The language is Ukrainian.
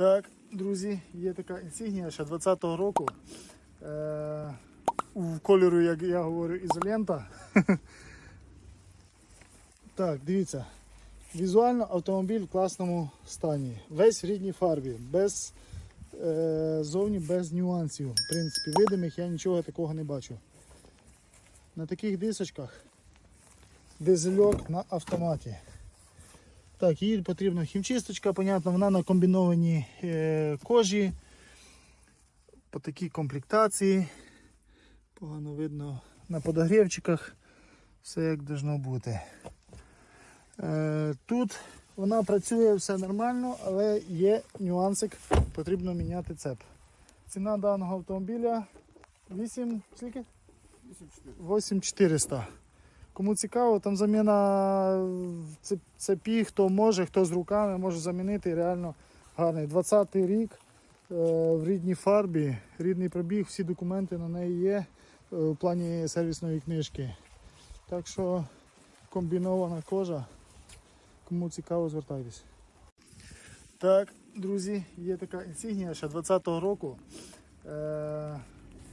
Так, друзі, є така інсигнія ще 20-го року. Е, в кольору, як я говорю, ізолента. так, дивіться. Візуально автомобіль в класному стані. Весь в рідній фарбі, без е, зовні без нюансів. В принципі, видимих я нічого такого не бачу. На таких дисочках дизельок на автоматі. Так, їй потрібна хімчисточка, понятно, вона на комбінованій е, кожі. По такій комплектації. Погано видно на подогрівчиках. Все як должно бути. Е, тут вона працює все нормально, але є нюансик, потрібно міняти цеп. Ціна даного автомобіля 8, скільки? 8400. Кому цікаво, там заміна цеп- цепі, хто може, хто з руками може замінити. Реально гарний. 20-й рік е, в рідній фарбі, рідний пробіг, всі документи на неї є е, в плані сервісної книжки. Так що комбінована кожа. Кому цікаво, звертайтесь. Так, друзі, є така інсигнія ще 20-го року.